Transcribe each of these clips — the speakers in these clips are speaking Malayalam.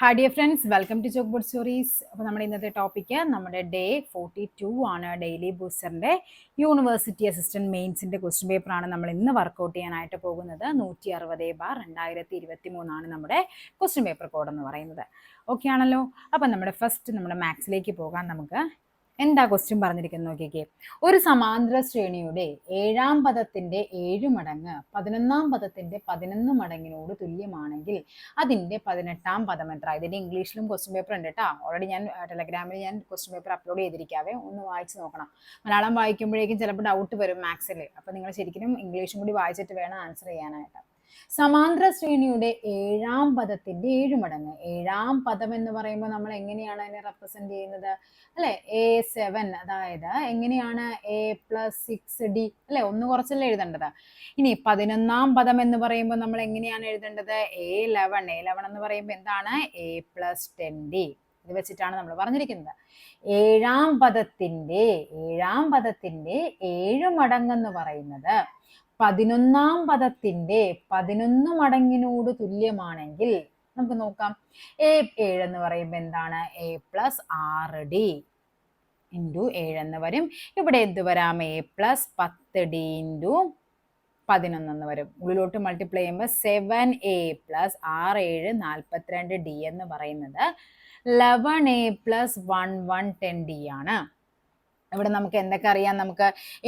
Hi dear friends welcome to chalk board stories അപ്പോൾ നമ്മുടെ ഇന്നത്തെ ടോപ്പിക്ക് നമ്മുടെ ഡേ ഫോർട്ടി ടു ആണ് ഡെയിലി ബൂസ്റ്ററിന്റെ യൂണിവേഴ്സിറ്റി അസിസ്റ്റന്റ് മെയിൻസിന്റെ ക്വസ്റ്റ്യൻ പേപ്പറാണ് നമ്മൾ ഇന്ന് വർക്കൗട്ട് ചെയ്യാനായിട്ട് പോകുന്നത്. നൂറ്റി അറുപത് ബാർ രണ്ടായിരത്തി ഇരുപത്തി മൂന്നാണ് നമ്മുടെ ക്വസ്റ്റ്യൻ പേപ്പർ കോഡ് എന്ന് പറയുന്നത്. ഓക്കെ ആണല്ലോ? അപ്പം നമ്മുടെ ഫസ്റ്റ് നമ്മുടെ മാത്സിലേക്ക് പോകാൻ നമുക്ക് എന്താ ക്വസ്റ്റ്യൻ പറഞ്ഞിരിക്കുന്നത് നോക്കിക്കേ. ഒരു സമാന്തര ശ്രേണിയുടെ ഏഴാം പദത്തിന്റെ ഏഴ് മടങ്ങ് പതിനൊന്നാം പദത്തിന്റെ പതിനൊന്ന് മടങ്ങിനോട് തുല്യമാണെങ്കിൽ അതിന്റെ പതിനെട്ടാം പദം എത്ര? ഇതിന്റെ ഇംഗ്ലീഷിലും ക്വസ്റ്റ്യൻ പേപ്പർ ഉണ്ട് കേട്ടോ ഓൾറെഡി ഞാൻ ടെലഗ്രാമിൽ ഞാൻ ക്വസ്റ്റ്യൻ പേപ്പർ അപ്ലോഡ് ചെയ്തിരിക്കാവേ. ഒന്ന് വായിച്ച് നോക്കണം. മലയാളം വായിക്കുമ്പോഴേക്കും ചിലപ്പോൾ ഡൗട്ട് വരും മാത്സിൽ അപ്പോൾ നിങ്ങൾ ശരിക്കും ഇംഗ്ലീഷും കൂടി വായിച്ചിട്ട് വേണം ആൻസർ ചെയ്യാനായിട്ട്. സമാന്തര ശ്രേണിയുടെ ഏഴാം പദത്തിന്റെ ഏഴ് മടങ്ങ്. ഏഴാം പദം എന്ന് പറയുമ്പോൾ നമ്മൾ എങ്ങനെയാണ് അതിനെ റെപ്രസെന്റ് ചെയ്യുന്നത്? അല്ലെ? എ സെവൻ അതായത് എങ്ങനെയാണ് എ പ്ലസ് സിക്സ് ഡി അല്ലെ? ഒന്ന് കുറച്ചല്ലേ എഴുതേണ്ടത്? ഇനി പതിനൊന്നാം പദം എന്ന് പറയുമ്പോൾ നമ്മൾ എങ്ങനെയാണ് എഴുതേണ്ടത്? എ ലെവൻ എ ലെവൻ എന്ന് പറയുമ്പോൾ എന്താണ്? എ പ്ലസ് ടെൻ ഡി ഇത് വെച്ചിട്ടാണ് നമ്മൾ പറഞ്ഞിരിക്കുന്നത്. ഏഴാം പദത്തിന്റെ ഏഴാം പദത്തിന്റെ ഏഴ് മടങ്ങ് എന്ന് പറയുന്നത് പതിനൊന്നാം പദത്തിന്റെ പതിനൊന്ന് മടങ്ങിനോട് തുല്യമാണെങ്കിൽ നമുക്ക് നോക്കാം. എ ഏഴ് എന്ന് പറയുമ്പോൾ എന്താണ്? എ പ്ലസ് ആറ് ഡി ഇന്റു ഏഴ് എന്ന് വരും. ഇവിടെ എന്ത് വരാം? എ പ്ലസ് പത്ത് ഡി ഇന്റു പതിനൊന്നെന്ന് വരും. ഉള്ളിലോട്ട് മൾട്ടിപ്ലൈ ചെയ്യുമ്പോൾ സെവൻ എ പ്ലസ് ആറ് ഏഴ് നാൽപ്പത്തിരണ്ട് ഡി എന്ന് പറയുന്നത് eleven A plus one one ten D ആണ്. ഇവിടെ നമുക്ക് എന്തൊക്കെ അറിയാം? നമുക്ക്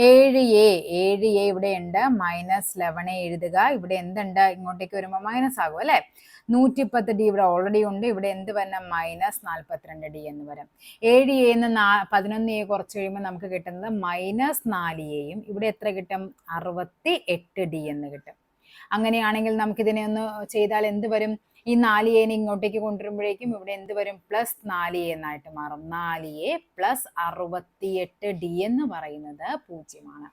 ഏഴ് എ ഏഴ് എ ഇവിടെ ഉണ്ട്. മൈനസ് ലെവൻ എ എഴുതുക. ഇവിടെ എന്തുണ്ട്? ഇങ്ങോട്ടേക്ക് വരുമ്പോൾ മൈനസ് ആകും അല്ലേ? നൂറ്റിപ്പത്ത് ഡി ഇവിടെ ഓൾറെഡി ഉണ്ട്. ഇവിടെ എന്ത് വരണം? മൈനസ് നാൽപ്പത്തിരണ്ട് ഡി എന്ന് വരും. ഏഴ് എ എന്ന് നാ പതിനൊന്ന് എ കുറച്ച് കഴിയുമ്പോൾ നമുക്ക് കിട്ടുന്നത് മൈനസ് നാല് എയും ഇവിടെ എത്ര കിട്ടും? അറുപത്തി എട്ട് ഡി എന്ന് കിട്ടും. അങ്ങനെയാണെങ്കിൽ നമുക്കിതിനെ ഒന്ന് ചെയ്താൽ എന്ത് വരും? ഈ നാല് ഇങ്ങോട്ടേക്ക് കൊണ്ടുവരുമ്പോഴേക്കും ഇവിടെ എന്ത് വരും? പ്ലസ് നാല് എ എന്നായിട്ട് മാറും. നാല് എ പ്ലസ് അറുപത്തിയെട്ട് ഡി എന്ന് പറയുന്നത് പൂജ്യമാണ്.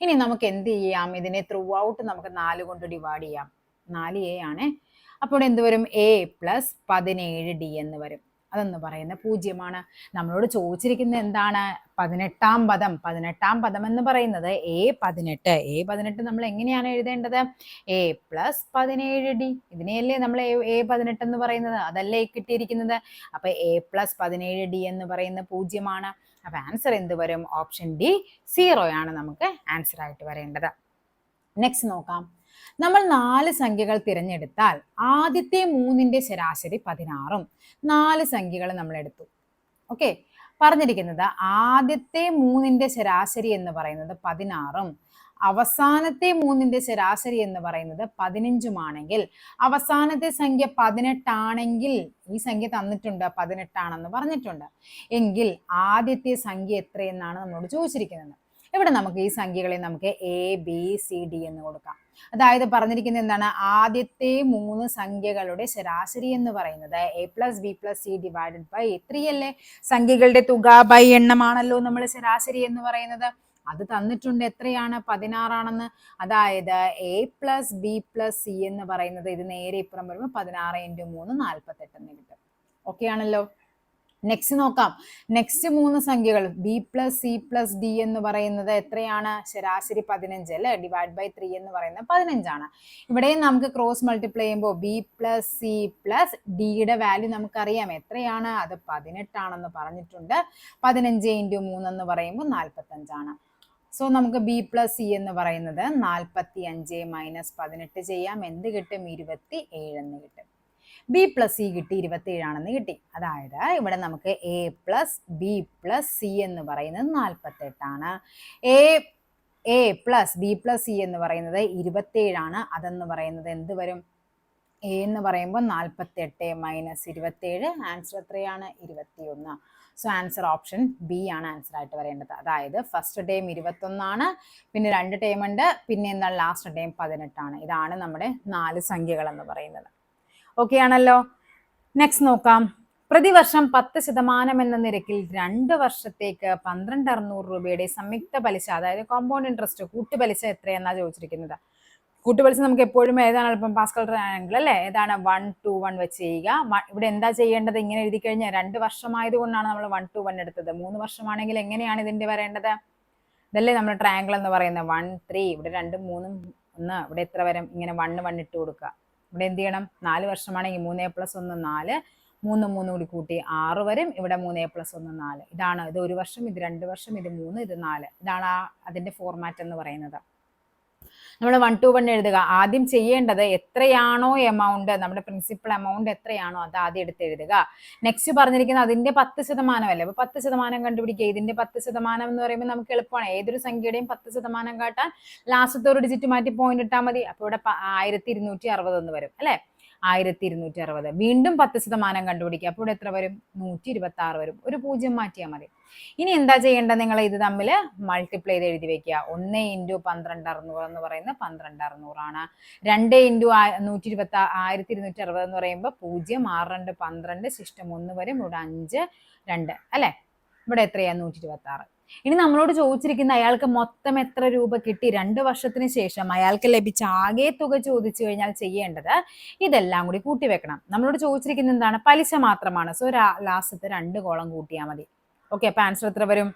ഇനി നമുക്ക് എന്ത് ചെയ്യാം? ഇതിനെ ത്രൂ ഔട്ട് നമുക്ക് നാല് കൊണ്ട് ഡിവൈഡ് ചെയ്യാം. നാല് എ ആണ് അപ്പോൾ എന്ത് വരും? എ പ്ലസ് പതിനേഴ് ഡി എന്ന് വരും. അതെന്ന് പറയുന്ന പൂജ്യമാണ്. നമ്മളോട് ചോദിച്ചിരിക്കുന്നത് എന്താണ്? പതിനെട്ടാം പദം. പതിനെട്ടാം പദം എന്ന് പറയുന്നത് എ പതിനെട്ട്. എ പതിനെട്ട് നമ്മൾ എങ്ങനെയാണ് എഴുതേണ്ടത്? എ പ്ലസ് പതിനേഴ് ഡി. ഇതിനെയല്ലേ നമ്മൾ എ പതിനെട്ട് എന്ന് പറയുന്നത്? അതല്ലേ കിട്ടിയിരിക്കുന്നത്? അപ്പൊ എ പ്ലസ് പതിനേഴ് ഡി എന്ന് പറയുന്ന പൂജ്യമാണ്. അപ്പൊ ആൻസർ എന്ത് വരും? ഓപ്ഷൻ ഡി സീറോ ആണ് നമുക്ക് ആൻസർ ആയിട്ട് വരേണ്ടത്. നെക്സ്റ്റ് നോക്കാം. നമ്മൾ നാല് സംഖ്യകൾ തിരഞ്ഞെടുത്താൽ ആദ്യത്തെ മൂന്നിന്റെ ശരാശരി പതിനാറും. നാല് സംഖ്യകൾ നമ്മൾ എടുത്തു. ഓക്കെ പറഞ്ഞിരിക്കുന്നത് ആദ്യത്തെ മൂന്നിന്റെ ശരാശരി എന്ന് പറയുന്നത് പതിനാറും അവസാനത്തെ മൂന്നിന്റെ ശരാശരി എന്ന് പറയുന്നത് പതിനഞ്ചുമാണെങ്കിൽ അവസാനത്തെ സംഖ്യ പതിനെട്ടാണെങ്കിൽ ഈ സംഖ്യ തന്നിട്ടുണ്ട് പതിനെട്ടാണെന്ന് പറഞ്ഞിട്ടുണ്ട്. എങ്കിൽ ആദ്യത്തെ സംഖ്യ എത്രയെന്നാണ് നമ്മളോട് ചോദിച്ചിരിക്കുന്നത്. ഇവിടെ നമുക്ക് ഈ സംഖ്യകളെ നമുക്ക് എ ബി സി ഡി എന്ന് കൊടുക്കാം. അതായത് പറഞ്ഞിരിക്കുന്നത് എന്താണ്? ആദ്യത്തെ മൂന്ന് സംഖ്യകളുടെ ശരാശരി എന്ന് പറയുന്നത് A plus B plus C divided by three അല്ലേ? സംഖ്യകളുടെ തുക ബൈ എണ്ണമാണല്ലോ നമ്മൾ ശരാശരി എന്ന് പറയുന്നത്. അത് തന്നിട്ടുണ്ട് എത്രയാണ്? പതിനാറാണെന്ന്. അതായത് A plus B plus C എന്ന് പറയുന്നത് ഇത് നേരെ ഇപ്പുറം വരുമ്പോൾ പതിനാറ് ഇന്റു മൂന്ന് നാൽപ്പത്തെട്ട് എന്ന് കിട്ടും. ഓക്കെ ആണല്ലോ? നെക്സ്റ്റ് നോക്കാം. നെക്സ്റ്റ് മൂന്ന് സംഖ്യകൾ. B plus C plus D എന്ന് പറയുന്നത് എത്രയാണ്? ശരാശരി പതിനഞ്ച് അല്ലെ? ഡിവൈഡ് ബൈ ത്രീ എന്ന് പറയുന്നത് പതിനഞ്ചാണ്. ഇവിടെയും നമുക്ക് ക്രോസ് മൾട്ടിപ്ലൈ ചെയ്യുമ്പോൾ ബി പ്ലസ് സി പ്ലസ് ഡിയുടെ വാല്യൂ നമുക്കറിയാം. എത്രയാണ്? അത് പതിനെട്ടാണെന്ന് പറഞ്ഞിട്ടുണ്ട്. പതിനഞ്ച് ഇന്റു മൂന്നെന്ന് പറയുമ്പോൾ നാൽപ്പത്തഞ്ചാണ് സോ നമുക്ക് ബി പ്ലസ് സി എന്ന് പറയുന്നത് നാൽപ്പത്തി അഞ്ച് മൈനസ് പതിനെട്ട് ചെയ്യാം. എന്ത് കിട്ടും? ഇരുപത്തി ഏഴെന്ന് കിട്ടും. ബി പ്ലസ് സി കിട്ടി ഇരുപത്തി ഏഴാണെന്ന് കിട്ടി. അതായത് ഇവിടെ നമുക്ക് A plus B plus C എന്ന് പറയുന്നത് നാൽപ്പത്തെട്ടാണ് A A plus B plus C എന്ന് പറയുന്നത് ഇരുപത്തേഴാണ് അതെന്ന് പറയുന്നത് എന്ത് വരും? എ എന്ന് പറയുമ്പോൾ നാൽപ്പത്തെട്ട് മൈനസ് ഇരുപത്തേഴ് ആൻസർ എത്രയാണ്? ഇരുപത്തിയൊന്ന്. സോ ആൻസർ ഓപ്ഷൻ ബി ആണ് ആൻസർ ആയിട്ട് വരേണ്ടത്. അതായത് ഫസ്റ്റ് ടൈം ഇരുപത്തൊന്നാണ് പിന്നെ രണ്ട് ടൈം ഉണ്ട് പിന്നെ എന്താണ് ലാസ്റ്റ് ടൈം പതിനെട്ടാണ്. ഇതാണ് നമ്മുടെ നാല് സംഖ്യകൾ എന്ന് പറയുന്നത്. ഓക്കെ ആണല്ലോ നെക്സ്റ്റ് നോക്കാം. പ്രതിവർഷം പത്ത് ശതമാനം എന്ന നിരക്കിൽ രണ്ട് വർഷത്തേക്ക് പന്ത്രണ്ട് അറുന്നൂറ് രൂപയുടെ സംയുക്ത പലിശ അതായത് കോമ്പൗണ്ട് ഇൻട്രസ്റ്റ് കൂട്ടുപലിശ എത്രയെന്നാ ചോദിച്ചിരിക്കുന്നത്. കൂട്ടുപലിശ നമുക്ക് എപ്പോഴും ഏതാണ്? ഇപ്പം പാസ്കൽ ട്രയാങ്കിൾ അല്ലേ? ഏതാണ്? വൺ ടു വൺ വെച്ച് ചെയ്യുക. ഇവിടെ എന്താ ചെയ്യേണ്ടത്? ഇങ്ങനെ എഴുതി കഴിഞ്ഞാൽ രണ്ട് വർഷമായതുകൊണ്ടാണ് നമ്മൾ വൺ ടു വൺ എടുത്തത്. മൂന്ന് വർഷമാണെങ്കിൽ എങ്ങനെയാണ് ഇതിന്റെ വരേണ്ടത്? ഇതല്ലേ നമ്മൾ ട്രയാങ്കിൾ എന്ന് പറയുന്നത്. വൺ ത്രീ ഇവിടെ രണ്ടും മൂന്നും ഒന്ന് ഇവിടെ എത്ര വരും? ഇങ്ങനെ വണ്ണ് വൺ ഇട്ട് കൊടുക്കുക. ഇവിടെ എന്ത് ചെയ്യണം? നാല് വർഷമാണെങ്കിൽ മൂന്ന് എ പ്ലസ് ഒന്ന് നാല്. മൂന്ന് മൂന്ന് കൂടി കൂട്ടി ആറ് വരും. ഇവിടെ മൂന്ന് എ പ്ലസ് ഒന്ന് നാല്. ഇതാണ് ഇത് ഒരു വർഷം ഇത് രണ്ട് വർഷം ഇത് മൂന്ന് ഇത് നാല്. ഇതാണ് ആ അതിന്റെ ഫോർമാറ്റ് എന്ന് പറയുന്നത്. നമ്മൾ വൺ ടു വൺ എഴുതുക. ആദ്യം ചെയ്യേണ്ടത് എത്രയാണോ എമൗണ്ട് നമ്മുടെ പ്രിൻസിപ്പൽ എമൗണ്ട് എത്രയാണോ അത് ആദ്യം എടുത്ത് എഴുതുക. നെക്സ്റ്റ് പറഞ്ഞിരിക്കുന്നത് അതിന്റെ പത്ത് ശതമാനമല്ലേ? അപ്പൊ പത്ത് ശതമാനം കണ്ടുപിടിക്കുക. ഇതിന്റെ പത്ത് ശതമാനം എന്ന് പറയുമ്പോൾ നമുക്ക് എളുപ്പമാണ്. ഏതൊരു സംഖ്യയുടെയും പത്ത് ശതമാനം കാട്ടാൻ ലാസ്റ്റത്തെ ഒരു ഡിജിറ്റ് മാറ്റി പോയിന്റ് ഇട്ടാൽ മതി. അപ്പോൾ ഇവിടെ ആയിരത്തി ഇരുന്നൂറ്റി അറുപത് എന്ന് വരും. അല്ലേ? ആയിരത്തി ഇരുന്നൂറ്റി അറുപത് വീണ്ടും പത്ത് ശതമാനം കണ്ടുപിടിക്കുക. അപ്പോൾ എത്ര വരും? നൂറ്റി ഇരുപത്തി ആറ് വരും. ഒരു പൂജ്യം മാറ്റിയാൽ മതി. ഇനി എന്താ ചെയ്യേണ്ടത്? നിങ്ങൾ ഇത് തമ്മിൽ മൾട്ടിപ്ലൈ ചെയ്ത് എഴുതി വെക്കുക. ഒന്ന് ഇന്റു പന്ത്രണ്ട് അറുന്നൂറ് എന്ന് പറയുന്നത് പന്ത്രണ്ട് അറുന്നൂറാണ്. രണ്ട് ഇന്റു നൂറ്റി ഇരുപത്തി ആയിരത്തി ഇരുന്നൂറ്റി അറുപത് എന്ന് പറയുമ്പോൾ പൂജ്യം ആറ് രണ്ട് പന്ത്രണ്ട് ശിഷ്ടം ഒന്ന് വരും. ഇവിടെ അഞ്ച് രണ്ട്. അല്ലേ? ഇവിടെ എത്രയാണ്? നൂറ്റി ഇരുപത്തി ആറ് ഇനി നമ്മളോട് ചോദിച്ചിരിക്കുന്ന അയാൾക്ക് മൊത്തം എത്ര രൂപ കിട്ടി? രണ്ട് വർഷത്തിന് ശേഷം അയാൾക്ക് ലഭിച്ച ആകെ തുക ചോദിച്ചു കഴിഞ്ഞാൽ ചെയ്യേണ്ടത് ഇതെല്ലാം കൂടി കൂട്ടി വെക്കണം. നമ്മളോട് ചോദിച്ചിരിക്കുന്നത് എന്താണ്? പലിശ മാത്രമാണ്. സോ ലാസ്റ്റത്തെ രണ്ട് കോളം കൂട്ടിയാൽ മതി. ഓക്കെ അപ്പൊ ആൻസർ എത്ര വരും?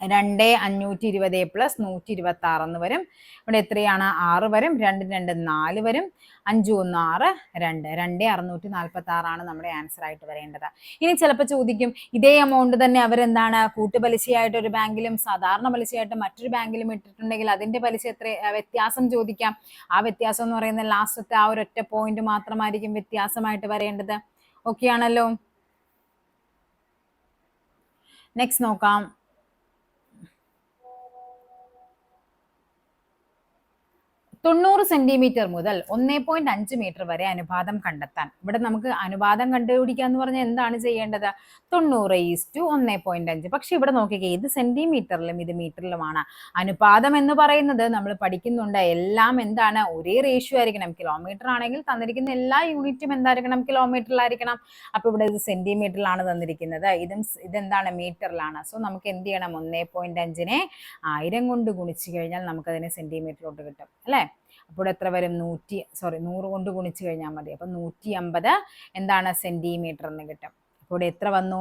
രണ്ട് അഞ്ഞൂറ്റി ഇരുപത് പ്ലസ് നൂറ്റി ഇരുപത്തി ആറ് എന്ന് വരും. ഇവിടെ എത്രയാണ്? ആറ് വരും. രണ്ട് രണ്ട് നാല് വരും. അഞ്ചു ഒന്ന് ആറ് രണ്ട്. രണ്ട് അറുന്നൂറ്റി നാൽപ്പത്തി ആറാണ് നമ്മുടെ ആൻസർ ആയിട്ട് വരേണ്ടത്. ഇനി ചിലപ്പോൾ ചോദിക്കും ഇതേ എമൗണ്ട് തന്നെ അവരെന്താണ്? കൂട്ടുപലിശയായിട്ട് ഒരു ബാങ്കിലും സാധാരണ പലിശയായിട്ട് മറ്റൊരു ബാങ്കിലും ഇട്ടിട്ടുണ്ടെങ്കിൽ അതിന്റെ പലിശ എത്ര വ്യത്യാസം ചോദിക്കാം. ആ വ്യത്യാസം എന്ന് പറയുന്നത് ലാസ്റ്റത്തെ ആ ഒരൊറ്റ പോയിന്റ് മാത്രമായിരിക്കും വ്യത്യാസമായിട്ട് വരേണ്ടത്. ഓക്കെ ആണല്ലോ? നെക്സ്റ്റ് നോക്കാം. തൊണ്ണൂറ് സെന്റിമീറ്റർ മുതൽ ഒന്നേ പോയിന്റ് അഞ്ച് മീറ്റർ വരെ അനുപാതം കണ്ടെത്താൻ. ഇവിടെ നമുക്ക് അനുപാതം കണ്ടുപിടിക്കുക എന്ന് പറഞ്ഞാൽ എന്താണ് ചെയ്യേണ്ടത്? തൊണ്ണൂറ് ഈസ് ടു ഒന്നേ പോയിന്റ് അഞ്ച്. പക്ഷെ ഇവിടെ നോക്കിക്കേ ഇത് സെന്റിമീറ്ററിലും ഇത് മീറ്ററിലുമാണ് അനുപാതം എന്ന് പറയുന്നത് നമ്മൾ പഠിക്കുന്നുണ്ട്. എല്ലാം എന്താണ്? ഒരേ റേഷ്യോ ആയിരിക്കണം. കിലോമീറ്റർ ആണെങ്കിൽ തന്നിരിക്കുന്ന എല്ലാ യൂണിറ്റും എന്തായിരിക്കണം? കിലോമീറ്ററിലായിരിക്കണം അപ്പൊ ഇവിടെ ഇത് സെന്റിമീറ്ററിലാണ് തന്നിരിക്കുന്നത്. ഇതും ഇതെന്താണ്? മീറ്ററിലാണ് സോ നമുക്ക് എന്ത് ചെയ്യണം? ഒന്നേ പോയിന്റ് അഞ്ചിനെ ആയിരം കൊണ്ട് ഗുണിച്ചു കഴിഞ്ഞാൽ നമുക്കതിനെ സെന്റിമീറ്ററിലോട്ട് കിട്ടും. അല്ലേ? അപ്പോൾ എത്ര വരും? നൂറ്റി സോറി നൂറ് കൊണ്ട് ഗുണിച്ചു കഴിഞ്ഞാൽ മതി. അപ്പം നൂറ്റി അമ്പത് എന്താണ് സെന്റിമീറ്റർ എന്ന് കിട്ടും. അപ്പോൾ ഇവിടെ എത്ര വന്നു?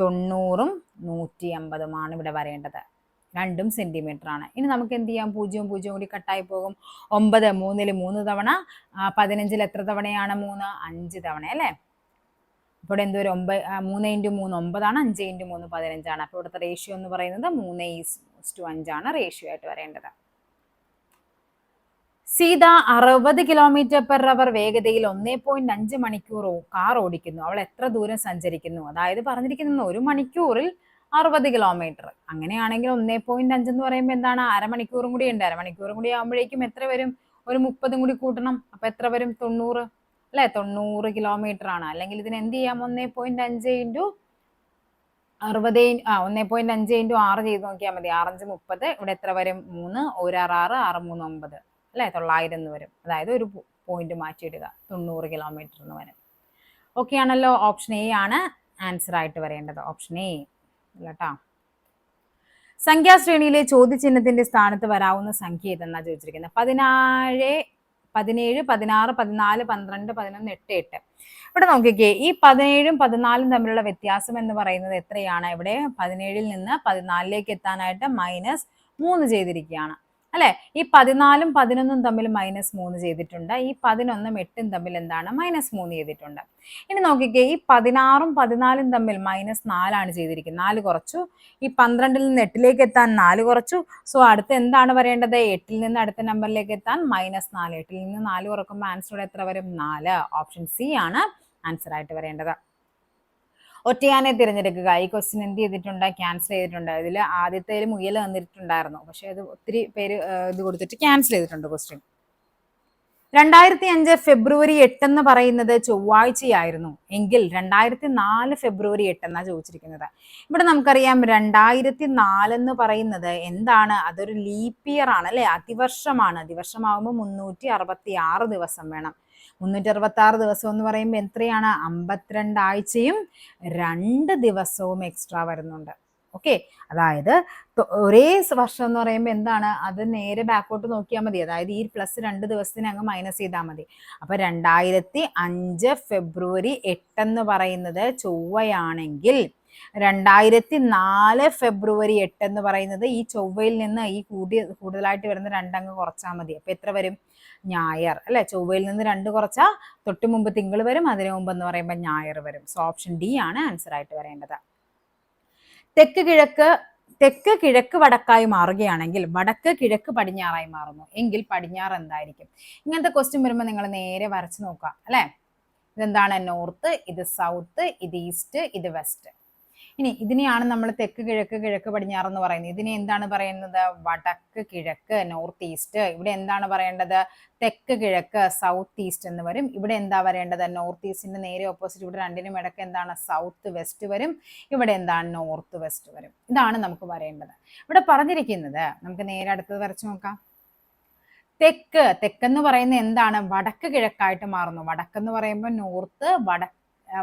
തൊണ്ണൂറും നൂറ്റി അമ്പതുമാണ് ഇവിടെ വരേണ്ടത്. രണ്ടും സെന്റിമീറ്റർ ആണ്. ഇനി നമുക്ക് എന്ത് ചെയ്യാം? പൂജ്യവും പൂജ്യവും കൂടി കട്ടായി പോകും. ഒമ്പത് മൂന്നിൽ മൂന്ന് തവണ. പതിനഞ്ചിൽ എത്ര തവണയാണ് മൂന്ന്? അഞ്ച് തവണ അല്ലേ? അപ്പോൾ എന്തോ ഒരു ഒമ്പത് മൂന്ന് ഇന്റു മൂന്ന് ഒമ്പതാണ് അഞ്ച് ഇന്റു മൂന്ന് പതിനഞ്ചാണ്. അപ്പോൾ ഇവിടുത്തെ റേഷ്യോ എന്ന് പറയുന്നത് മൂന്ന് ഈസ് ടു അഞ്ചാണ് റേഷ്യോ ആയിട്ട് വരേണ്ടത്. സീത അറുപത് കിലോമീറ്റർ പെർ അവർ വേഗതയിൽ ഒന്നേ പോയിന്റ് അഞ്ച് മണിക്കൂർ കാർ ഓടിക്കുന്നു. അവൾ എത്ര ദൂരം സഞ്ചരിക്കുന്നു? അതായത് പറഞ്ഞിരിക്കുന്ന ഒരു മണിക്കൂറിൽ അറുപത് കിലോമീറ്റർ അങ്ങനെയാണെങ്കിൽ ഒന്നേ പോയിന്റ് അഞ്ച് എന്ന് പറയുമ്പോൾ എന്താണ്? അരമണിക്കൂറും കൂടി ഉണ്ട്. അരമണിക്കൂറും കൂടി ആകുമ്പോഴേക്കും എത്ര വരും? ഒരു മുപ്പതും കൂടി കൂട്ടണം. അപ്പൊ എത്ര വരും? തൊണ്ണൂറ്. അല്ലെ? തൊണ്ണൂറ് കിലോമീറ്റർ ആണ്. അല്ലെങ്കിൽ ഇതിന് എന്ത് ചെയ്യാം? ഒന്നേ പോയിന്റ് അഞ്ച് ഇന്റു അറുപത് ആ ഒന്നേ പോയിന്റ് അഞ്ച് ഇന്റു ആറ് ചെയ്ത് നോക്കിയാൽ മതി. ആറഞ്ച് മുപ്പത്. ഇവിടെ എത്ര വരും? മൂന്ന്. ഒരാറ് ആറ് ആറ് മൂന്ന് ഒമ്പത്. അല്ലേ? തൊള്ളായിരം എന്ന് വരും. അതായത് ഒരു പോയിന്റ് മാറ്റിയിടുക. തൊണ്ണൂറ് കിലോമീറ്റർ എന്ന് വരും. ഓക്കെ ആണല്ലോ. ഓപ്ഷൻ എ ആണ് ആൻസർ ആയിട്ട് വരേണ്ടത്. ഓപ്ഷൻ എ കേട്ടോ സംഖ്യാശ്രേണിയിലെ ചോദ്യചിഹ്നത്തിന്റെ സ്ഥാനത്ത് വരാവുന്ന സംഖ്യ ഇതെന്നാ ചോദിച്ചിരിക്കുന്നത്? പതിനാഴ് പതിനേഴ് പതിനാറ് പതിനാല് പന്ത്രണ്ട് പതിനൊന്ന് എട്ട് എട്ട്. ഇവിടെ നോക്കിക്കേ. ഈ പതിനേഴും പതിനാലും തമ്മിലുള്ള വ്യത്യാസം എന്ന് പറയുന്നത് എത്രയാണ്? ഇവിടെ പതിനേഴിൽ നിന്ന് പതിനാലിലേക്ക് എത്താനായിട്ട് മൈനസ് മൂന്ന് ചെയ്തിരിക്കുകയാണ്. അല്ലെ? ഈ പതിനാലും പതിനൊന്നും തമ്മിൽ മൈനസ് മൂന്ന് ചെയ്തിട്ടുണ്ട്. ഈ പതിനൊന്നും എട്ടും തമ്മിൽ എന്താണ്? മൈനസ് മൂന്ന് ചെയ്തിട്ടുണ്ട്. ഇനി നോക്കിക്കേ ഈ പതിനാറും പതിനാലും തമ്മിൽ മൈനസ് നാലാണ് ചെയ്തിരിക്കുന്നത്. നാല് കുറച്ചു. ഈ പന്ത്രണ്ടിൽ നിന്ന് എട്ടിലേക്ക് എത്താൻ നാല് കുറച്ചു. സോ അടുത്ത് എന്താണ് വരേണ്ടത്? എട്ടിൽ നിന്ന് അടുത്ത നമ്പറിലേക്ക് എത്താൻ മൈനസ് നാല്. എട്ടിൽ നിന്ന് നാല് കുറക്കുമ്പോൾ ആൻസർ എത്ര വരും? നാല്. ഓപ്ഷൻ സി ആണ് ആൻസർ ആയിട്ട് വരേണ്ടത്. ഒറ്റയാനെ തിരഞ്ഞെടുക്കുക. ഈ ക്വസ്റ്റ്യൻ എന്ത് ചെയ്തിട്ടുണ്ട്? ക്യാൻസൽ ചെയ്തിട്ടുണ്ട്. ഇതിൽ ആദ്യത്തെ മുയൽ വന്നിട്ടുണ്ടായിരുന്നു. പക്ഷെ അത് ഒത്തിരി പേര് ഇത് കൊടുത്തിട്ട് ക്യാൻസൽ ചെയ്തിട്ടുണ്ട് ക്വസ്റ്റ്യൻ രണ്ടായിരത്തി അഞ്ച് ഫെബ്രുവരി എട്ടെന്ന് പറയുന്നത് ചൊവ്വാഴ്ചയായിരുന്നു. എങ്കിൽ രണ്ടായിരത്തി നാല് ഫെബ്രുവരി എട്ടെന്നാണ് ചോദിച്ചിരിക്കുന്നത്. ഇവിടെ നമുക്കറിയാം രണ്ടായിരത്തി നാലെന്ന് പറയുന്നത് എന്താണ്? അതൊരു ലീപ്പ് ഇയർ ആണ് അല്ലെ? അതിവർഷമാണ്. അതിവർഷമാകുമ്പോൾ മുന്നൂറ്റി അറുപത്തി ആറ് ദിവസം വേണം. മുന്നൂറ്റി അറുപത്തി ആറ് ദിവസം എന്ന് പറയുമ്പോൾ എത്രയാണ്? അമ്പത്തിരണ്ട് ആഴ്ചയും രണ്ട് ദിവസവും എക്സ്ട്രാ വരുന്നുണ്ട്. ഓക്കെ അതായത് ഒരേ വർഷം എന്ന് പറയുമ്പോൾ എന്താണ്? അത് നേരെ ബാക്കോട്ട് നോക്കിയാൽ മതി. അതായത് ഈ പ്ലസ് രണ്ട് ദിവസത്തിന് അങ്ങ് മൈനസ് ചെയ്താൽ മതി. അപ്പൊ രണ്ടായിരത്തി അഞ്ച് ഫെബ്രുവരി എട്ടെന്ന് പറയുന്നത് ചൊവ്വയാണെങ്കിൽ രണ്ടായിരത്തി നാല് ഫെബ്രുവരി എട്ട് എന്ന് പറയുന്നത് ഈ ചൊവ്വയിൽ നിന്ന് ഈ കൂടി കൂടുതലായിട്ട് വരുന്ന രണ്ടങ്ങ് കുറച്ചാൽ മതി. അപ്പൊ എത്ര വരും? ഞായർ അല്ലെ? ചൊവ്വയിൽ നിന്ന് രണ്ട് കുറച്ച തൊട്ട് മുമ്പ് തിങ്കൾ വരും അതിനു മുമ്പ് എന്ന് പറയുമ്പോൾ ഞായർ വരും. സോ ഓപ്ഷൻ ഡി ആണ് ആൻസർ ആയിട്ട് വരേണ്ടത് തെക്ക് കിഴക്ക് തെക്ക് കിഴക്ക് വടക്കായി മാറുകയാണെങ്കിൽ വടക്ക് കിഴക്ക് പടിഞ്ഞാറായി മാറുന്നു. എങ്കിൽ പടിഞ്ഞാറ് എന്തായിരിക്കും? ഇങ്ങനത്തെ ക്വസ്റ്റ്യൻ വരുമ്പോൾ നിങ്ങൾ നേരെ വരച്ച് നോക്കുക അല്ലെ? ഇതെന്താണ്? നോർത്ത് ഇത് സൗത്ത് ഇത് ഈസ്റ്റ് ഇത് വെസ്റ്റ് ഇനി ഇതിനെയാണ് നമ്മൾ തെക്ക് കിഴക്ക് കിഴക്ക് പടിഞ്ഞാറ് എന്ന് പറയുന്നത്. ഇതിനെ എന്താണ് പറയുന്നത്? വടക്ക് കിഴക്ക് നോർത്ത് ഈസ്റ്റ് ഇവിടെ എന്താണ് പറയേണ്ടത്? തെക്ക് കിഴക്ക് സൗത്ത് ഈസ്റ്റ് എന്ന് വരും. ഇവിടെ എന്താ വരേണ്ടത്? നോർത്ത് ഈസ്റ്റിന്റെ നേരെ ഓപ്പോസിറ്റ് ഇവിടെ രണ്ടിനും ഇടയ്ക്ക് എന്താണ്? സൗത്ത് വെസ്റ്റ് വരും. ഇവിടെ എന്താണ്? നോർത്ത് വെസ്റ്റ് വരും. ഇതാണ് നമുക്ക് വരേണ്ടത്. ഇവിടെ പറഞ്ഞിരിക്കുന്നത് നമുക്ക് നേരെ അടുത്തത് വരച്ചു നോക്കാം. തെക്ക് തെക്കെന്ന് പറയുന്നത് എന്താണ്? വടക്ക് കിഴക്കായിട്ട് മാറുന്നു. വടക്കെന്ന് പറയുമ്പോൾ നോർത്ത് വട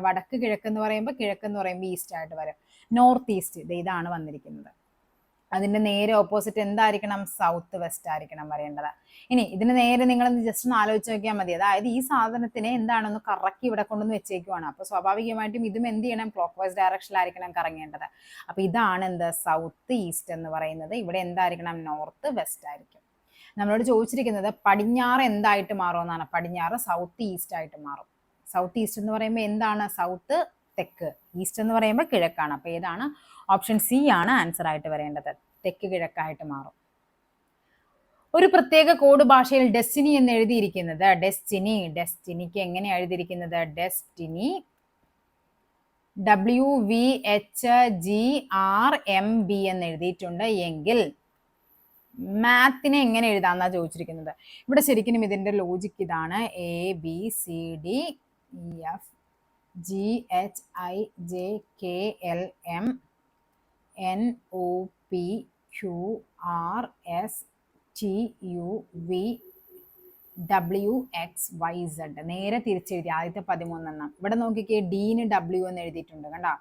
വടക്ക് കിഴക്ക് എന്ന് പറയുമ്പോൾ കിഴക്ക് എന്ന് പറയുമ്പോൾ ഈസ്റ്റ് ആയിട്ട് വരും. നോർത്ത് ഈസ്റ്റ് ഇത് ഇതാണ് വന്നിരിക്കുന്നത്. അതിന്റെ നേരെ ഓപ്പോസിറ്റ് എന്തായിരിക്കണം? സൗത്ത് വെസ്റ്റ് ആയിരിക്കണം വരേണ്ടത്. ഇനി ഇതിന് നേരെ നിങ്ങൾ ജസ്റ്റ് ഒന്ന് ആലോചിച്ച് നോക്കിയാൽ മതി. അതായത് ഈ സാധനത്തിനെ എന്താണെന്ന് കറക്കി ഇവിടെ കൊണ്ടുവന്ന് വെച്ചേക്കുവാണ്. അപ്പൊ സ്വാഭാവികമായിട്ടും ഇതും എന്ത് ചെയ്യണം? ക്ലോക്ക് വൈസ് ഡയറക്ഷനിലായിരിക്കണം കറങ്ങേണ്ടത്. അപ്പൊ ഇതാണ് എന്ത്? സൗത്ത് ഈസ്റ്റ് എന്ന് പറയുന്നത്. ഇവിടെ എന്തായിരിക്കണം? നോർത്ത് വെസ്റ്റ് ആയിരിക്കും. നമ്മളോട് ചോദിച്ചിരിക്കുന്നത് പടിഞ്ഞാറ് എന്തായിട്ട് മാറുമെന്നാണ് പടിഞ്ഞാറ് സൗത്ത് ഈസ്റ്റ് ആയിട്ട് മാറും. സൗത്ത് ഈസ്റ്റ് എന്ന് പറയുമ്പോൾ എന്താണ് സൗത്ത് തെക്ക്. ഈസ്റ്റ് എന്ന് പറയുമ്പോൾ കിഴക്കാണ്. അപ്പോൾ ഏതാണ്? ഓപ്ഷൻ സി ആണ് ആൻസർ ആയിട്ട് വരേണ്ടത്. തെക്ക് കിഴക്കായിട്ട് മാറും. ഒരു പ്രത്യേക കോഡ് ഭാഷയിൽ ഡെസ്റ്റിനി എന്ന് എഴുതിയിരിക്കുന്നത്. ഡെസ്റ്റിനി ഡെസ്റ്റിനിക്ക് എങ്ങനെ എഴുതിയിരിക്കുന്നത്? Destiny W V H G R M B എന്ന് എഴുതിയിട്ടുണ്ട്. എങ്കിൽ മാത്തിനെ എങ്ങനെ എഴുതാന്നാ ചോദിച്ചിരിക്കുന്നത്? ഇവിടെ ശരിക്കും ഇതിന്റെ ലോജിക്ക് ഇതാണ് A B C D E F G H I J K L M N O P Q R S T U V W X Y Z നേരെ തിരിച്ചെഴുതി ആദ്യത്തെ പതിമൂന്നെണ്ണം. ഇവിടെ നോക്കിക്കേ ഡീന് ഡബ്ല്യു എന്ന് എഴുതിയിട്ടുണ്ട് കണ്ടോ?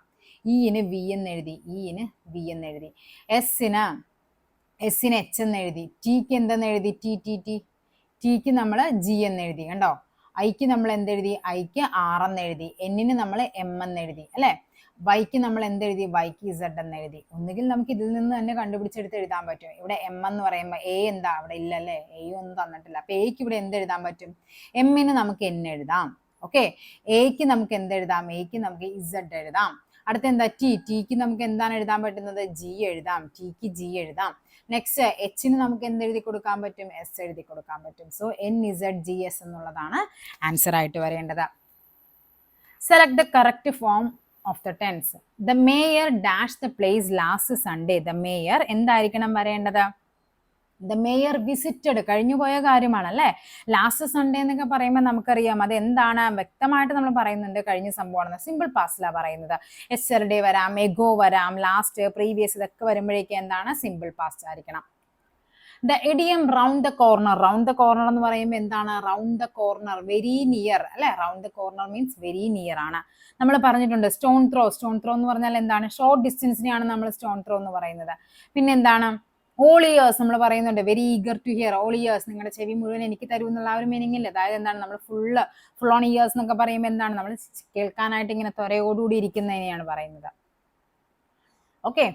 ഇന് വി എന്ന് എഴുതി. ഇന് വി എന്ന് എഴുതി. എസ്സിന് എസ്സിന് എച്ച് എന്ന് എഴുതി. ടിക്ക് എന്തെന്ന് എഴുതി? ടി ടി ടി ടിക്ക് നമ്മൾ ജി എന്ന് എഴുതി. കണ്ടോ? ഐക്ക് നമ്മൾ എന്തെഴുതി? ഐക്ക് ആർ എന്ന് എഴുതി. എന്നിന് നമ്മൾ എം എന്ന് എഴുതി അല്ലെ? വൈക്ക് നമ്മൾ എന്തെഴുതി വൈക്ക് ഇസഡ് എന്ന് എഴുതി. ഒന്നുകിൽ നമുക്ക് ഇതിൽ നിന്ന് തന്നെ കണ്ടുപിടിച്ചെടുത്ത് എഴുതാൻ പറ്റും. ഇവിടെ എം എന്ന് പറയുമ്പോൾ എ എന്താ? അവിടെ ഇല്ലല്ലേ എ ഒന്നും തന്നിട്ടില്ല. അപ്പൊ എക്ക് ഇവിടെ എന്ത് എഴുതാൻ പറ്റും? എമ്മിന് നമുക്ക് എൻ എഴുതാം. ഓക്കെ എക്ക് നമുക്ക് എന്തെഴുതാം എക്ക് നമുക്ക് ഇസഡ് എഴുതാം. അടുത്ത എന്താ? ടി ടിക്ക് നമുക്ക് എന്താണ് എഴുതാൻ പറ്റുന്നത്? ജി എഴുതാം. ടിക്ക് ജി എഴുതാം. നെക്സ്റ്റ് എച്ചിന് നമുക്ക് എന്ത് എഴുതി കൊടുക്കാൻ പറ്റും? എസ് എഴുതി കൊടുക്കാൻ പറ്റും. So N Z G S എന്നുള്ളതാണ് ആൻസർ ആയിട്ട് വരേണ്ടത്. Select the correct form of the tense the mayor dash the place last Sunday the mayor എന്തായിരിക്കണം വരേണ്ടത്? ദ മേയർ വിസിറ്റഡ് കഴിഞ്ഞു പോയ കാര്യമാണ് അല്ലേ ലാസ്റ്റ് സൺഡേ എന്നൊക്കെ പറയുമ്പോൾ നമുക്കറിയാം അത് എന്താണ് വ്യക്തമായിട്ട് നമ്മൾ പറയുന്നുണ്ട് കഴിഞ്ഞ സംഭവമാണെന്ന് സിമ്പിൾ പാസ്റ്റിലാണ് പറയുന്നത്. എസ്റ്റർഡേ വരാം എഗോ വരാം ലാസ്റ്റ് പ്രീവിയസ് ഇതൊക്കെ വരുമ്പോഴേക്ക് എന്താണ്? സിമ്പിൾ പാസ്റ്റ് ആയിരിക്കണം. The idiom round the corner round the corner എന്ന് പറയുമ്പോൾ എന്താണ്? Round the corner very near അല്ലെ? Round the corner means very near ആണ്. നമ്മൾ പറഞ്ഞിട്ടുണ്ട് സ്റ്റോൺ ത്രോ സ്റ്റോൺ ത്രോ എന്ന് പറഞ്ഞാൽ എന്താണ്? ഷോർട്ട് ഡിസ്റ്റൻസിനെയാണ് നമ്മൾ സ്റ്റോൺ ത്രോ എന്ന് പറയുന്നത്. പിന്നെ എന്താണ്? ഓൾ ഇയേഴ്സ് നമ്മൾ പറയുന്നുണ്ട്. Very eager to hear all ears നിങ്ങളുടെ ചെവി മുഴുവൻ എനിക്ക് തരൂ എന്നുള്ള ആ ഒരു മീനിങ് ഇല്ല. അതായത് എന്താണ്? നമ്മൾ ഫുള്ള് ഫുൾ ഓൺ ഇയേഴ്സ് എന്നൊക്കെ പറയുമ്പോൾ എന്താണ്? നമ്മൾ കേൾക്കാനായിട്ട് ഇങ്ങനെ ത്വരയോടുകൂടി ഇരിക്കുന്നതിനെയാണ് പറയുന്നത്. Okay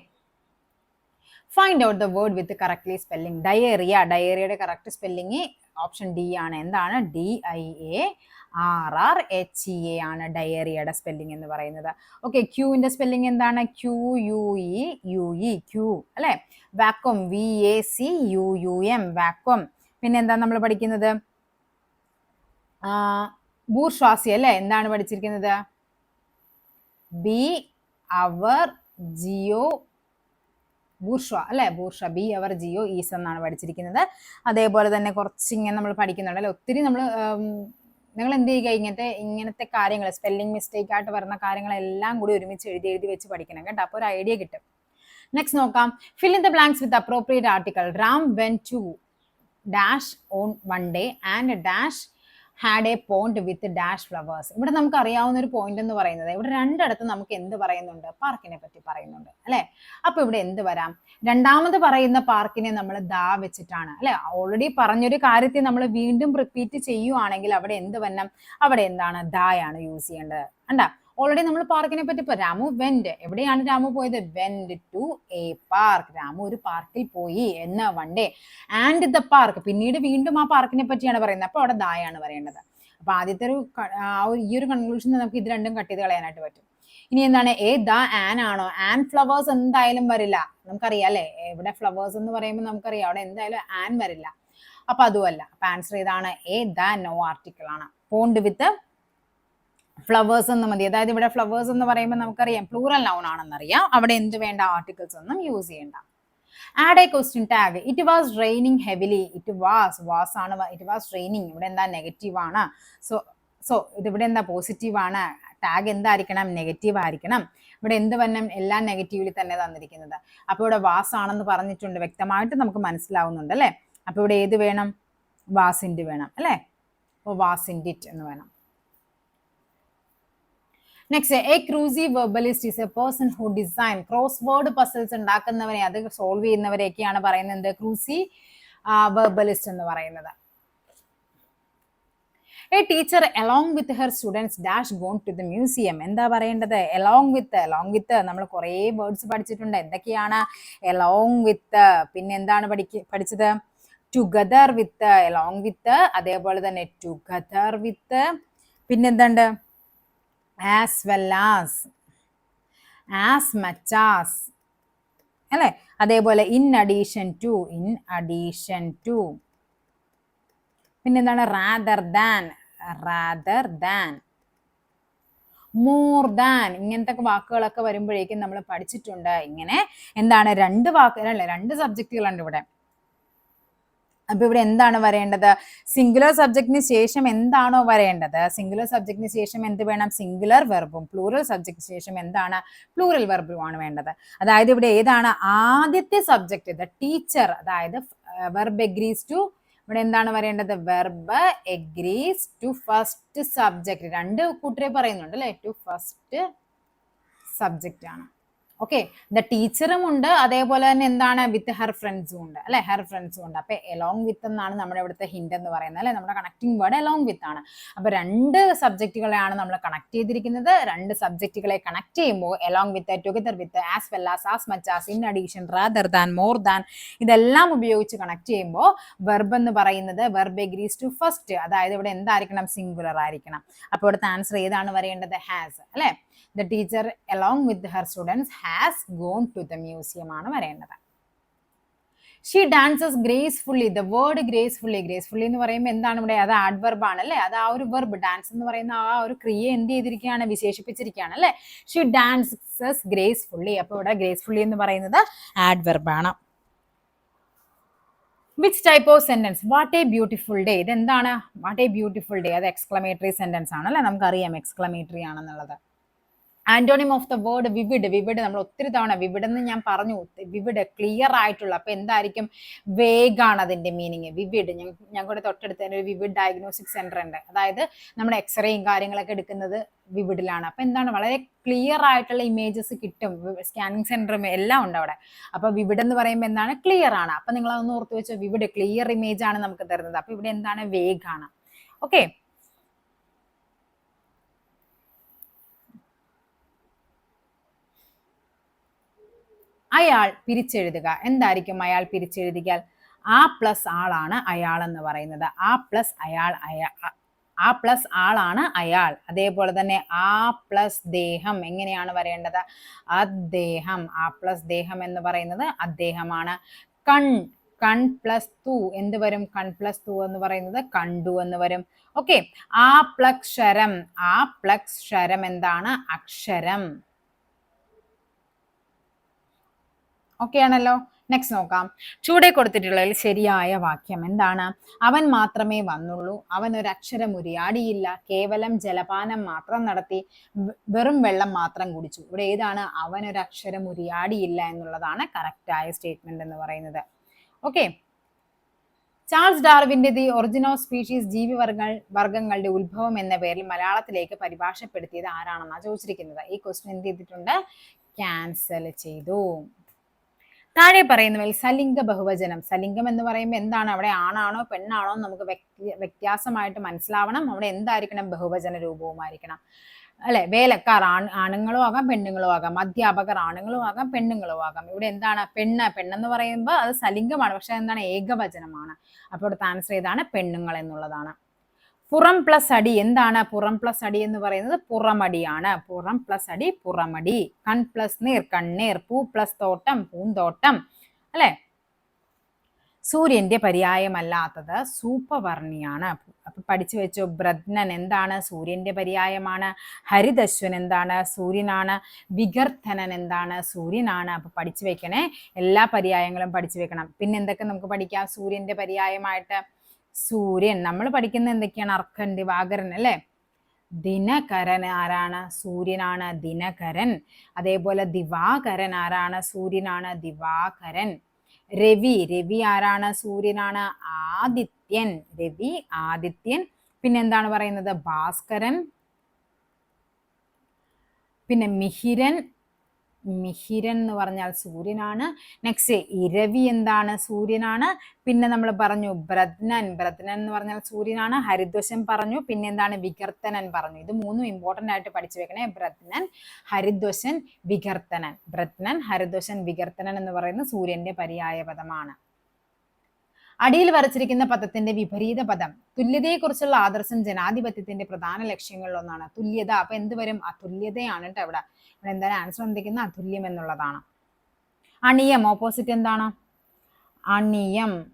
find out the word with correctly spelling diarrhoea ഡയേറിയയുടെ correct spelling option D ആണ്. എന്താണ്? D I A R R H E A ആണ് ഡയേറിയയുടെ സ്പെല്ലിംഗ് എന്ന് പറയുന്നത്. ഓക്കെ ക്യൂവിന്റെ സ്പെല്ലിംഗ് എന്താണ്? Q U E U E queue അല്ലേ? Vacuum V A C U U M vacuum പിന്നെ എന്താ നമ്മൾ പഠിക്കുന്നത്? ബൂർഷ്വാസി അല്ലേ? എന്താണ് പഠിച്ചിരിക്കുന്നത്? ബി അവർ ജിയോ ബൂർഷ അല്ലെ? ബൂർഷ ബി അവർ ജിയോ ഈസ് എന്നാണ് പഠിച്ചിരിക്കുന്നത്. അതേപോലെ തന്നെ കുറച്ചിങ്ങനെ നമ്മൾ പഠിക്കുന്നുണ്ട് അല്ലെ? ഒത്തിരി നമ്മൾ നിങ്ങൾ എന്ത് ചെയ്യുക? ഇങ്ങനത്തെ ഇങ്ങനത്തെ കാര്യങ്ങൾ സ്പെല്ലിംഗ് മിസ്റ്റേക്ക് ആയിട്ട് വരുന്ന കാര്യങ്ങളെല്ലാം കൂടി ഒരുമിച്ച് എഴുതി എഴുതി വെച്ച് പഠിക്കണം കേട്ടോ. അപ്പോൾ ഒരു ഐഡിയ കിട്ടും. നെക്സ്റ്റ് നോക്കാം. Fill in the blanks with appropriate article Ram went to dash on one day and dash had a point with dash flowers ഇവിടെ നമുക്ക് അറിയാവുന്ന ഒരു പോയിന്റ് എന്ന് പറയുന്നത് ഇവിടെ രണ്ടിടത്ത് നമുക്ക് എന്ത് പറയുന്നുണ്ട്? പാർക്കിനെ പറ്റി പറയുന്നുണ്ട്. അല്ലെ? അപ്പൊ ഇവിടെ എന്ത് വരാം? രണ്ടാമത് പറയുന്ന പാർക്കിനെ നമ്മൾ ദാ വെച്ചിട്ടാണ്. അല്ലെ? ഓൾറെഡി പറഞ്ഞൊരു കാര്യത്തെ നമ്മൾ വീണ്ടും റിപ്പീറ്റ് ചെയ്യുവാണെങ്കിൽ അവിടെ എന്ത് വന്നം അവിടെ എന്താണ്? ദായാണ് യൂസ് ചെയ്യേണ്ടത്. കണ്ട? ഓൾറെഡി നമ്മൾ പാർക്കിനെ പറ്റി ഇപ്പൊ രാമു വെന്റ് എവിടെയാണ് രാമു പോയത്? Went to a park Ramu ഒരു പാർക്കിൽ പോയി എന്ന one day and the park പിന്നീട് വീണ്ടും ആ പാർക്കിനെ പറ്റിയാണ് പറയുന്നത്. അപ്പൊ അവിടെ ദായാണ് പറയേണ്ടത്. അപ്പൊ ആദ്യത്തെ ഒരു ഈ ഒരു കൺക്ലൂഷൻ നമുക്ക് ഇത് രണ്ടും കട്ട് ചെയ്ത് കളയാനായിട്ട് പറ്റും. ഇനി എന്താണ്? ഏ ദ ആൻ ആണോ? ആൻ ഫ്ലവേഴ്സ് എന്തായാലും വരില്ല. നമുക്കറിയാം അല്ലെ? എവിടെ ഫ്ലവേഴ്സ് എന്ന് പറയുമ്പോൾ നമുക്കറിയാം. അവിടെ എന്തായാലും ആൻ വരില്ല. അപ്പൊ അതുമല്ല. അപ്പൊ ആൻസർ ഏതാണ്? എ ദ നോ ആർട്ടിക്കിൾ ആണ്. പോണ്ട് വിത്ത് ഫ്ലവേഴ്സ് എന്ന് മതി. അതായത് ഇവിടെ ഫ്ലവേഴ്സ് എന്ന് പറയുമ്പോൾ നമുക്കറിയാം പ്ലൂറൽ നൗൺ ആണെന്നറിയാം. അവിടെ എന്ത് വേണ്ട? ആർട്ടിക്കിൾസ് ഒന്നും യൂസ് ചെയ്യണ്ട. Add a question tag it was raining heavily it was was ആണ്. ഇറ്റ് വാസ് റെയിനിങ് ഇവിടെ എന്താ? നെഗറ്റീവ് ആണ്. സോ സോ ഇതിവിടെ എന്താ? പോസിറ്റീവ് ആണ്. ടാഗ് എന്തായിരിക്കണം? നെഗറ്റീവ് ആയിരിക്കണം. ഇവിടെ എന്ത് വന്നം എല്ലാം നെഗറ്റീവിൽ തന്നെ തന്നിരിക്കുന്നത്. അപ്പോൾ ഇവിടെ വാസ് ആണെന്ന് പറഞ്ഞിട്ടുണ്ട്. വ്യക്തമായിട്ട് നമുക്ക് മനസ്സിലാവുന്നുണ്ട് അല്ലേ? അപ്പോൾ ഇവിടെ ഏത് വേണം? വാസിന്റെ വേണം അല്ലേ? അപ്പോൾ ഇറ്റ് എന്ന് വേണം. Next a cruciverbalist is a person who design crossword puzzles ഉണ്ടാക്കുന്നവരെ അത് സോൾവ് ചെയ്യുന്നവരെയൊക്കെയാണ് പറയുന്നത്. ക്രൂസി വെർബലിസ്റ്റ് എന്ന് പറയുന്നത്. A teacher along with her students dash gone to the museum എന്താ പറയേണ്ടത്? അലോങ് വിത്ത് അലോങ് വിത്ത് നമ്മൾ കുറേ വേർഡ്സ് പഠിച്ചിട്ടുണ്ട്. എന്തൊക്കെയാണ്? അലോങ് വിത്ത് പിന്നെ എന്താണ് പഠിക്ക പഠിച്ചത്? ടുഗദർ വിത്ത് അലോങ് വിത്ത് അതേപോലെ തന്നെ together with പിന്നെന്തുണ്ട് as well as as much as അല്ലേ? അതേപോലെ in addition to in addition to പിന്നെന്താണ്? Rather than rather than more than ഇങ്ങനത്തെ വാക്കുകളൊക്കെ വരുമ്പോഴേക്കും നമ്മൾ പഠിച്ചിട്ടുണ്ട്. ഇങ്ങനെ എന്താണ്? രണ്ട് വാക്കുകൾ രണ്ട് സബ്ജക്റ്റുകളുണ്ട് ഇവിടെ. അപ്പൊ ഇവിടെ എന്താണ് വരേണ്ടത്? സിംഗുലർ സബ്ജക്റ്റിന് ശേഷം എന്താണോ വരേണ്ടത്? സിംഗുലർ സബ്ജക്റ്റിന് ശേഷം എന്ത് വേണം? സിംഗുലർ വെർബും പ്ലൂറൽ സബ്ജക്റ്റിന് ശേഷം എന്താണ്? പ്ലൂറൽ വെർബുമാണ് വേണ്ടത്. അതായത് ഇവിടെ ഏതാണ്? ആദ്യത്തെ സബ്ജക്റ്റ് ദ ടീച്ചർ അതായത് വെർബ് എഗ്രീസ് ടു ഇവിടെ എന്താണ് വരേണ്ടത്? Verb agrees to first subject രണ്ട് കൂട്ടരെ പറയുന്നുണ്ട് അല്ലെ? ടു ഫസ്റ്റ് സബ്ജക്റ്റ് ആണ്. ഓക്കെ ദ ടീച്ചറും ഉണ്ട്. അതേപോലെ തന്നെ എന്താണ്? വിത്ത് ഹെർ ഫ്രണ്ട്സും ഉണ്ട്. അല്ലെ? ഹെർ ഫ്രണ്ട്സും ഉണ്ട്. അപ്പൊ എലോങ് വിത്ത് എന്നാണ് നമ്മുടെ ഇവിടുത്തെ ഹിൻഡ് എന്ന് പറയുന്നത്. അല്ലെ? നമ്മുടെ കണക്ടിങ് വേർഡ് എലോങ് വിത്ത് ആണ്. അപ്പൊ രണ്ട് സബ്ജക്റ്റുകളെയാണ് നമ്മൾ കണക്ട് ചെയ്തിരിക്കുന്നത്. രണ്ട് സബ്ജക്റ്റുകളെ കണക്ട് ചെയ്യുമ്പോൾ along with together with as well as as much as in addition rather than more than ഇതെല്ലാം ഉപയോഗിച്ച് കണക്ട് ചെയ്യുമ്പോൾ വെർബ് എന്ന് പറയുന്നത് വെർബ് എഗ്രീസ് ടു ഫസ്റ്റ് അതായത് ഇവിടെ എന്തായിരിക്കണം? സിംഗുലർ ആയിരിക്കണം. അപ്പോൾ ഇവിടുത്തെ ആൻസർ ഏതാണ് വരേണ്ടത്? ഹാസ് അല്ലെ? The teacher along with her students has gone to the museum ആണ് വരേണ്ടത്. She dances gracefully the word gracefully gracefully എന്ന് പറയുമ്പോൾ എന്താണ് ഇവിടെ? അത് ആഡ്വർബ് ആണ് അല്ലേ? അത് ആ ഒരു വെർബ് ഡാൻസ് എന്ന് പറയുന്ന ആ ഒരു ക്രിയ എന്ത് ചെയ്തിരിക്കുകയാണ്? വിശേഷിപ്പിച്ചിരിക്കുകയാണ് അല്ലേ? ഷീ ഡാൻസസ് ഗ്രേസ്ഫുള്ളി അപ്പോൾ ഇവിടെ ഗ്രേസ്ഫുള്ളി എന്ന് പറയുന്നത് ആഡ്വർബ് ആണ്. Which type of sentence what a beautiful day ഇതെന്താണ്? വാട്ട് എ ബ്യൂട്ടിഫുൾ ഡേ അത് എക്സ്ക്ലമേറ്ററി സെന്റൻസ് ആണ് അല്ലേ? നമുക്കറിയാം എക്സ്ക്ലമേറ്ററി ആണെന്നുള്ളത്. Antonym of the word vivid vivid നമ്മൾ ഒത്തിരി തവണ വിവിഡ് എന്ന് ഞാൻ പറഞ്ഞു വിവിഡ് ക്ലിയർ ആയിട്ടുള്ള അപ്പൊ എന്തായിരിക്കും? വേഗാണ് അതിന്റെ മീനിങ് വിവിഡ് ഞങ്ങളുടെ തൊട്ടടുത്ത് തന്നെ ഒരു വിവിഡ് ഡയഗ്നോസ്റ്റിക് സെന്റർ ഉണ്ട്. അതായത് നമ്മുടെ എക്സ്റേയും കാര്യങ്ങളൊക്കെ എടുക്കുന്നത് വിവിഡിലാണ് അപ്പൊ എന്താണ്? വളരെ ക്ലിയർ ആയിട്ടുള്ള ഇമേജസ് കിട്ടും. സ്കാനിങ് സെന്ററും എല്ലാം ഉണ്ട് അവിടെ. അപ്പൊ വിവിഡ് എന്ന് പറയുമ്പോൾ എന്താണ്? ക്ലിയർ ആണ്. അപ്പൊ നിങ്ങൾ അതൊന്ന് ഓർത്ത് വെച്ചോ വിവിഡ് ക്ലിയർ ഇമേജ് ആണ് നമുക്ക് തരുന്നത്. അപ്പൊ ഇവിടെ എന്താണ്? വേഗാണ്. ഓക്കെ അയാൾ പിരിച്ചെഴുതുക. എന്തായിരിക്കും അയാൾ പിരിച്ചെഴുതിയാൽ? ആ പ്ലസ് ആളാണ് അയാൾ എന്ന് പറയുന്നത്. ആ പ്ലസ് അയാൾ അയാ ആ പ്ലസ് ആളാണ് അയാൾ. അതേപോലെ തന്നെ ആ പ്ലസ് ദേഹം എങ്ങനെയാണ് വരേണ്ടത്? അദ്ദേഹം. ആ പ്ലസ് ദേഹം എന്ന് പറയുന്നത് അദ്ദേഹമാണ്. കൺ കൺ പ്ലസ് തു എന്ത് വരും? കൺ പ്ലസ് തു എന്ന് പറയുന്നത് കണ്ടു എന്ന് വരും. ഓക്കെ ആ പ്ലക്ഷരം ആ പ്ലക്ഷരം എന്താണ്? അക്ഷരം. ഓക്കെ ആണല്ലോ. നെക്സ്റ്റ് നോക്കാം. ചൂടെ കൊടുത്തിട്ടുള്ളതിൽ ശരിയായ വാക്യം എന്താണ്? അവൻ മാത്രമേ വന്നുള്ളൂ. അവൻ ഒരു അക്ഷരം ഉരിയാടിയില്ല കേവലം ജലപാനം മാത്രം നടത്തി വെറും വെള്ളം മാത്രം കുടിച്ചു. ഇവിടെ ഏതാണ്? അവൻ ഒരു അക്ഷരം ഉരിയാടിയില്ല എന്നുള്ളതാണ് കറക്റ്റായ സ്റ്റേറ്റ്മെന്റ് എന്ന് പറയുന്നത്. ഓക്കെ ചാൾസ് ഡാർവിന്റെ ദി ഒറിജിനൽ സ്പീഷീസ് ജീവി വർഗങ്ങൾ വർഗങ്ങളുടെ ഉത്ഭവം എന്ന പേരിൽ മലയാളത്തിലേക്ക് പരിഭാഷപ്പെടുത്തിയത് ആരാണെന്നാണ് ചോദിച്ചിരിക്കുന്നത്? ഈ ക്വസ്റ്റ്യൻ എന്ത് ചെയ്തിട്ടുണ്ട്? ക്യാൻസൽ ചെയ്തു. താഴെ പറയുന്നവയിൽ സലിംഗ ബഹുവചനം. സലിംഗം എന്ന് പറയുമ്പോൾ എന്താണ്? അവിടെ ആണാണോ പെണ്ണാണോ നമുക്ക് വ്യത്യാസമായിട്ട് മനസ്സിലാവണം. അവിടെ എന്തായിരിക്കണം? ബഹുവചന രൂപവുമായിരിക്കണം. അല്ലെ? വേലക്കാർ ആണ് ആണുങ്ങളും ആകാം പെണ്ണുങ്ങളും ആകാം. അധ്യാപകർ ആണുങ്ങളും ആകാം പെണ്ണുങ്ങളും ആകാം. ഇവിടെ എന്താണ്? പെണ്ണ് പെണ്ണെന്ന് പറയുമ്പോൾ അത് സലിംഗമാണ്. പക്ഷെ എന്താണ്? ഏകവചനമാണ്. അപ്പോൾ ഇവിടുത്തെ ആൻസർ ഏതാണ്? പെണ്ണുങ്ങൾ എന്നുള്ളതാണ്. പുറം പ്ലസ് അടി. എന്താണ് പുറം പ്ലസ് അടി എന്ന് പറയുന്നത്? പുറമടിയാണ്. പുറം പ്ലസ് അടി പുറമടി. കൺ പ്ലസ് നീർ കണ്ണീർ. പൂ പ്ലസ് തോട്ടം പൂന്തോട്ടം. അല്ലെ? സൂര്യന്റെ പര്യായമല്ലാത്തത് സൂപ്പവർണിയാണ് അപ്പൊ പഠിച്ചു വെച്ചു ബ്രദ്നൻ എന്താണ്? സൂര്യന്റെ പര്യായമാണ്. ഹരിദശ്വൻ എന്താണ്? സൂര്യനാണ്. വികർത്തനൻ എന്താണ്? സൂര്യനാണ്. അപ്പൊ പഠിച്ചു വെക്കണേ. എല്ലാ പര്യായങ്ങളും പഠിച്ചു വെക്കണം. പിന്നെ എന്തൊക്കെ നമുക്ക് പഠിക്കാം? സൂര്യന്റെ പര്യായമായിട്ട് സൂര്യൻ. നമ്മൾ പഠിക്കുന്ന എന്തൊക്കെയാണ്? അർക്കൻ വാകരൻ അല്ലേ? ദിനകരൻ ആരാണ്? സൂര്യനാണ് ദിനകരൻ. അതേപോലെ ദിവാകരൻ ആരാണ്? സൂര്യനാണ് ദിവാകരൻ. രവി രവി ആരാണ്? സൂര്യനാണ് ആദിത്യൻ. രവി ആദിത്യൻ. പിന്നെ എന്താണ് പറയുന്നത്? ഭാസ്കരൻ. പിന്നെ മിഹിരൻ മിഹിരൻ എന്ന് പറഞ്ഞാൽ സൂര്യനാണ്. നെക്സ്റ്റ് ഇരവി എന്താണ്? സൂര്യനാണ്. പിന്നെ നമ്മൾ പറഞ്ഞു ബ്രദ്നൻ ബ്രദ്നൻ എന്ന് പറഞ്ഞാൽ സൂര്യനാണ്. ഹരിദ്വശൻ പറഞ്ഞു. പിന്നെ എന്താണ്? വികർത്തനൻ പറഞ്ഞു. ഇത് മൂന്നും ഇമ്പോർട്ടന്റ് ആയിട്ട് പഠിച്ചു വെക്കണേ. ബ്രദ്നൻ ഹരിദ്വശൻ വികർത്തനൻ. ബ്രദ്നൻ ഹരിദ്വശൻ വികർത്തനൻ എന്ന് പറയുന്ന സൂര്യന്റെ പര്യായ പദമാണ്. അടിയിൽ വരച്ചിരിക്കുന്ന പദത്തിന്റെ വിപരീത പദം. തുല്യതയെക്കുറിച്ചുള്ള ആദർശം ജനാധിപത്യത്തിന്റെ പ്രധാന ലക്ഷ്യങ്ങളിൽ ഒന്നാണ് തുല്യത. അപ്പൊ എന്ത് വരും? അതുല്യതയാണ് കേട്ടോ ഇവിടെ. എന്താണ് ആൻസർ വന്നിരിക്കുന്ന അതുല്യം എന്നുള്ളതാണ്. അണിയം ഓപ്പോസിറ്റ് എന്താണ്? അണിയം.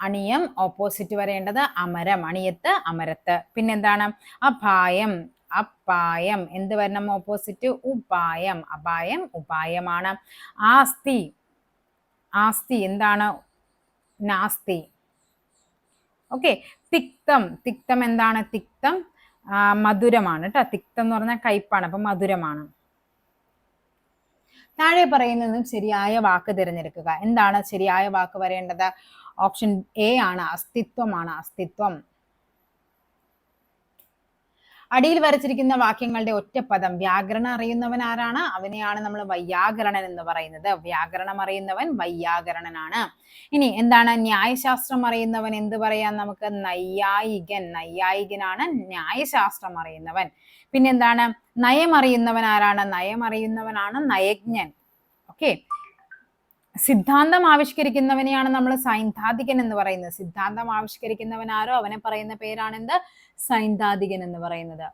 അണിയം ഓപ്പോസിറ്റ് വരേണ്ടത് അമരം. അണിയത്ത് അമരത്ത്. പിന്നെന്താണ്? അപായം. അപ്പായം എന്ത് വരണം? ഓപ്പോസിറ്റ് ഉപായം. അപായം ഉപായമാണ്. ആസ്തി. ആസ്തി എന്താണ്? നാസ്തി. ഓക്കെ തിക്തം. തിക്തം എന്താണ്? തിക്തം മധുരമാണ്. കേട്ടോ. തിക്തം എന്ന് പറഞ്ഞാൽ കയ്പാണ്. അപ്പൊ മധുരമാണ്. താഴെ പറയുന്നതും ശരിയായ വാക്ക് തിരഞ്ഞെടുക്കുക. എന്താണ് ശരിയായ വാക്ക് വരേണ്ടത്? ഓപ്ഷൻ എ ആണ് അസ്തിത്വമാണ് അസ്തിത്വം. അടിയിൽ വരച്ചിരിക്കുന്ന വാക്യങ്ങളുടെ ഒറ്റപ്പദം. വ്യാകരണം അറിയുന്നവൻ ആരാണ്? അവനെയാണ് നമ്മൾ വൈയാകരണൻ എന്ന് പറയുന്നത്. വ്യാകരണം അറിയുന്നവൻ വൈയാകരണനാണ്. ഇനി എന്താണ് ന്യായശാസ്ത്രം അറിയുന്നവൻ? എന്ത് പറയാം നമുക്ക്? നൈയായികൻ. നൈയായികനാണ് ന്യായശാസ്ത്രം അറിയുന്നവൻ. പിന്നെ എന്താണ് നയമറിയുന്നവൻ ആരാണ് നയമറിയുന്നവനാണ് നയജ്ഞൻ. ഓക്കെ സിദ്ധാന്തം ആവിഷ്കരിക്കുന്നവനെയാണ് നമ്മൾ സൈദ്ധാന്തികൻ എന്ന് പറയുന്നത്. സിദ്ധാന്തം ആവിഷ്കരിക്കുന്നവൻ ആരോ അവനെ പറയുന്ന പേരാണ് എന്ത്? സൈദ്ധാന്തികൻ എന്ന് പറയുന്നത്.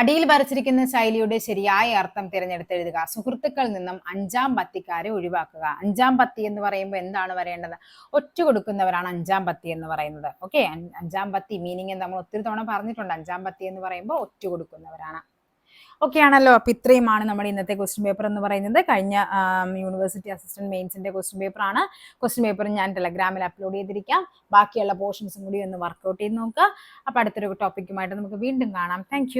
അടിയിൽ വരച്ചിരിക്കുന്ന ശൈലിയുടെ ശരിയായ അർത്ഥം തിരഞ്ഞെടുത്തെഴുതുക. സുഹൃത്തുക്കളിൽ നിന്നും അഞ്ചാം പത്തിക്കാരെ ഒഴിവാക്കുക. അഞ്ചാം പത്തി എന്ന് പറയുമ്പോൾ എന്താണ് വരേണ്ടത്? ഒറ്റ കൊടുക്കുന്നവരാണ് അഞ്ചാം പത്തി എന്ന് പറയുന്നത്. ഓക്കെ അഞ്ചാം പത്തി മീനിങ് നമ്മൾ ഒത്തിരി തവണ പറഞ്ഞിട്ടുണ്ട്. അഞ്ചാം പത്തി എന്ന് പറയുമ്പോൾ ഒറ്റ കൊടുക്കുന്നവരാണ്. ഓക്കെ ആണല്ലോ? അപ്പൊ ഇത്രയുമാണ് നമ്മുടെ ഇന്നത്തെ ക്വസ്റ്റ്യൻ പേപ്പർ എന്ന് പറയുന്നത്. കഴിഞ്ഞ യൂണിവേഴ്സിറ്റി അസിസ്റ്റന്റ് മെയിൻസിന്റെ ക്വസ്റ്റ്യൻ പേപ്പർ ആണ്. ക്വസ്റ്റ്യൻ പേപ്പർ ഞാൻ ടെലഗ്രാമിൽ അപ്ലോഡ് ചെയ്തിരിക്കാം. ബാക്കിയുള്ള പോർഷൻസും കൂടി ഒന്ന് വർക്ക്ഔട്ട് ചെയ്ത് നോക്കുക. അപ്പൊ അടുത്തൊരു ടോപ്പിക്കുമായിട്ട് നമുക്ക് വീണ്ടും കാണാം. താങ്ക്